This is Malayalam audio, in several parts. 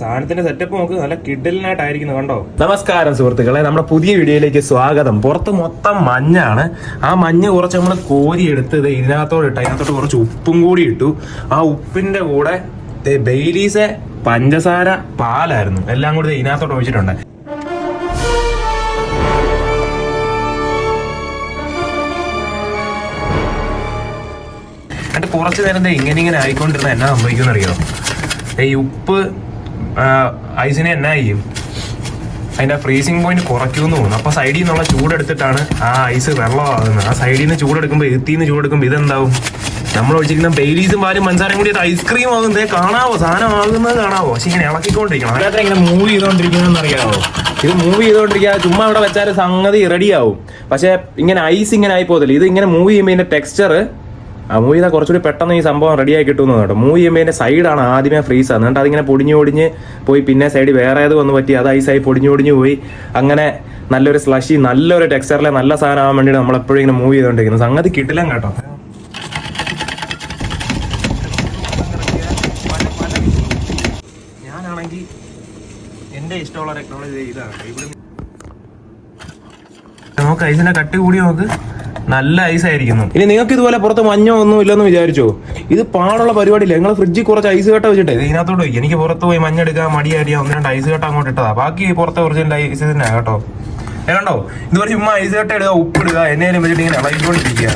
സാധനത്തിന്റെ സെറ്റപ്പ് നോക്ക് നല്ല കിഡലിനായിട്ടായിരിക്കുന്നു കണ്ടോ? നമസ്കാരം സുഹൃത്തുക്കളെ. നമ്മുടെ പുതിയ വീഡിയോയിലേക്ക് സ്വാഗതം. പുറത്ത് മൊത്തം മഞ്ഞാണ്. ആ മഞ്ഞ് കുറച്ച് നമ്മൾ കോരി എടുത്ത് ഇത് ഇതിനകത്തോട് ഇട്ട്. അതിനകത്തോട്ട് കുറച്ച് ഉപ്പും കൂടി ഇട്ടു. ആ ഉപ്പിന്റെ കൂടെ ബെയിലീസെ പഞ്ചസാര പാലായിരുന്നു. എല്ലാം കൂടി ഇതിനകത്തോട്ട് ഒഴിച്ചിട്ടുണ്ട്. എന്നിട്ട് കുറച്ച് നേരം ഇങ്ങനെ ഇങ്ങനെ ആയിക്കൊണ്ടിരുന്ന എന്നാ സംഭവിക്കുന്നറിയോ ഈ ഉപ്പ് ഐസിനെ എന്നാ ചെയ്യും? അതിന്റെ ഫ്രീസിങ് പോയിന്റ് കുറയ്ക്കുമെന്ന് തോന്നുന്നു. അപ്പൊ സൈഡിൽ നിന്നുള്ള ചൂടെടുത്തിട്ടാണ് ആ ഐസ് വെള്ളമാകുന്നത്. ആ സൈഡിൽ നിന്ന് ചൂടെടുക്കുമ്പോൾ എത്തി നിന്ന് ചൂടെടുക്കുമ്പോൾ ഇതെന്താവും? നമ്മൾ ഒഴിച്ചിരിക്കുന്ന ബെയിലീസും പാലും പഞ്ചസാരയും കൂടി ഐസ്ക്രീം ആകുന്നത് കാണാവോ? സാധനം ആകുന്നത് കാണാവോ? പക്ഷെ ഇങ്ങനെ ഇളക്കിക്കൊണ്ടിരിക്കണം. അതിനകത്ത് ഇങ്ങനെ മൂവ് ചെയ്തുകൊണ്ടിരിക്കുന്നതെന്ന് അറിയാമോ ഇത് മൂവ് ചെയ്തോണ്ടിരിക്കുക ചുമ്മാ അവിടെ വെച്ചാൽ സംഗതി റെഡി പക്ഷേ പക്ഷെ ഇങ്ങനെ ഐസ് ഇങ്ങനെ ആയി പോകത്തില്ല. ഇത് ഇങ്ങനെ മൂവ് ചെയ്യുമ്പോൾ ഇതിന്റെ ടെക്സ്ചർ ആ മൂവ് ചെയ്താൽ കുറച്ചുകൂടി പെട്ടെന്ന് ഈ സംഭവം റെഡി ആയി കിട്ടുമെന്ന് കേട്ടോ. മൂവ് ചെയ്യുമ്പോൾ അതിന്റെ സൈഡാണ് ആദ്യമേ ഫ്രീസ് എന്നിട്ട് അതിങ്ങനെ പൊടിഞ്ഞു പൊടിഞ്ഞ് പോയി പിന്നെ സൈഡ് വേറെ ഏത് വന്ന് പറ്റി. അത് ഐസായി പൊടിഞ്ഞു പൊടിഞ്ഞു പോയി. അങ്ങനെ നല്ലൊരു സ്ലഷി നല്ലൊരു ടെക്സ്ചറിലെ നല്ല സാധനം ആവാൻ വേണ്ടിയിട്ട് നമ്മളെപ്പോഴും ഇങ്ങനെ മൂവ് ചെയ്തുകൊണ്ടിരിക്കുന്നത് സംഗതി കിട്ടില്ല കേട്ടോ. ഞാനാണെങ്കിൽ എന്റെ ഇഷ്ടമുള്ള ടെക്നോളജി ഇതാണ്. ഇവിടെ നോക്ക് കട്ട് കട്ടി കൂടി നോക്ക്. നല്ല ഐസ് ആയിരിക്കുന്നു. ഇനി നിങ്ങൾക്ക് ഇതുപോലെ പുറത്ത് മഞ്ഞോ ഒന്നും ഇല്ലെന്ന് വിചാരിച്ചോ? ഇത് പാടുള്ള പരിപാടി പരിപാടിയില്ല. നിങ്ങൾ ഫ്രിഡ്ജിൽ കുറച്ച് ഐസ് കട്ട വെച്ചിട്ടേ. ഇത് ഇതിനകത്തോട്ട് പോയി. എനിക്ക് പുറത്ത് പോയി മഞ്ഞ മഞ്ഞെടുക്കാൻ മടിയാടിയാ ഒന്ന് രണ്ട് ഐസ് കട്ട അങ്ങോട്ട് ഇട്ടതാ. ബാക്കി പുറത്തെ ഒറിജിനൽ ഐസ് തന്നെ കേട്ടോ. കണ്ടോ? ഇതുപോലെ ചുമ്മാ ഐസ് കട്ട ഇടുക ഉപ്പിടുക എന്നേലും വെച്ചിട്ട് ഇങ്ങനെ ഇളകിക്കൊണ്ടിരിക്കുക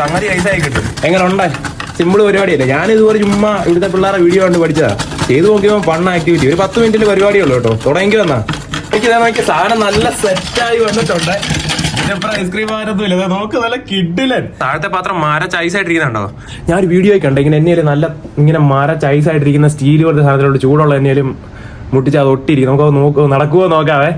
സംഗതി ഐസായി കിട്ടും. എങ്ങനെ ഉണ്ടാ സിമ്പിൾ പരിപാടിയല്ലേ. ഞാൻ ഇതുപോലെ ചുമ്മാ ഇവിടുത്തെ പിള്ളേരെ വീഡിയോ കണ്ട് പഠിച്ചതാ. ചെയ്ത് നോക്കിയപ്പോൾ ഫൺ ആക്ടിവിറ്റി ഒരു പത്ത് മിനിറ്റിൽ പരിപാടിയുള്ളൂ കേട്ടോ. തുടങ്ങി വന്നാ എനിക്ക് നോക്കിയ സാധനം നല്ല സെറ്റായി വന്നിട്ടുണ്ട്. ഇതിനപ്പുറം ഐസ്ക്രീം നോക്ക് നല്ല കിഡിലൻ. താഴത്തെ പാത്രം മാര ചൈസ് ആയിട്ടിരിക്കുന്നുണ്ടോ ഞാൻ ഒരു വീഡിയോ കണ്ടു ഇങ്ങനെ എന്നെയും നല്ല ഇങ്ങനെ മാര ചൈസ് ആയിട്ടിരിക്കുന്ന സ്റ്റീൽ പോലത്തെ സാധനത്തിലോട്ട് ചൂടുള്ള എന്നെയും മുട്ടിച്ച് അത് ഒട്ടിയിരിക്കും നമുക്ക് നോക്ക് നടക്കുവോ നോക്കാവേ.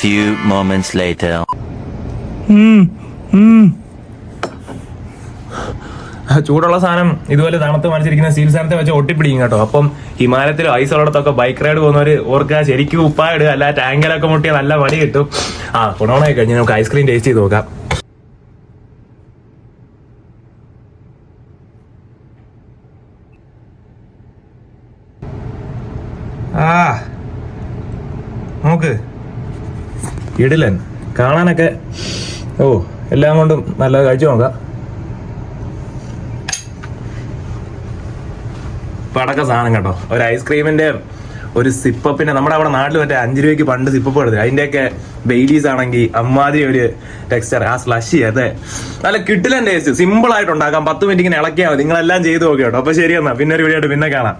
Few moments later. ആ ചൂടുള്ള സാധനം ഇതുപോലെ തണുത്ത് മറിച്ചിരിക്കുന്ന സ്റ്റീൽ സാധനത്തെ വെച്ച് ഒട്ടിപ്പിടിക്കും കേട്ടോ. അപ്പം ഹിമാലയത്തിലും ഐസ് ബൈക്ക് റൈഡ് പോകുന്നവർ ഓർക്കുക ശരിക്കും ഉപ്പാ ഇടുക അല്ല ടാങ്കിലൊക്കെ മുട്ടിയ നല്ല പണി കിട്ടും. ആ കൊണോണായി കഴിഞ്ഞ് നമുക്ക് ഐസ്ക്രീം ടേസ്റ്റ് ചെയ്ത് നോക്കാം. ആ നോക്ക്. ഇടിലൻ കാണാനൊക്കെ ഓ എല്ലാം കൊണ്ടും നല്ല കഴിച്ചു നോക്കാം. പടക്ക സാധനം കേട്ടോ. ഒരു ഐസ്ക്രീമിന്റെ ഒരു സിപ്പപ്പിന്റെ നമ്മുടെ അവിടെ നാട്ടിൽ മറ്റേ അഞ്ച് രൂപയ്ക്ക് പണ്ട് സിപ്പപ്പ് എടുത്തില്ല? അതിന്റെയൊക്കെ ബെയിലീസ് ആണെങ്കിൽ അമ്മാതി ഒരു ടെക്സ്ചർ ആ സ്ലഷി അതെ. നല്ല കിട്ടില്ല ടേസ്റ്റ് സിമ്പിൾ ആയിട്ട് ഉണ്ടാക്കാം. പത്ത് മിനിറ്റ് ഇങ്ങനെ ഇളക്കിയാൽ നിങ്ങളെല്ലാം ചെയ്തു നോക്കി കേട്ടോ. അപ്പൊ ശരി എന്നാ. പിന്നെ ഒരു വീഡിയോ പിന്നെ കാണാം.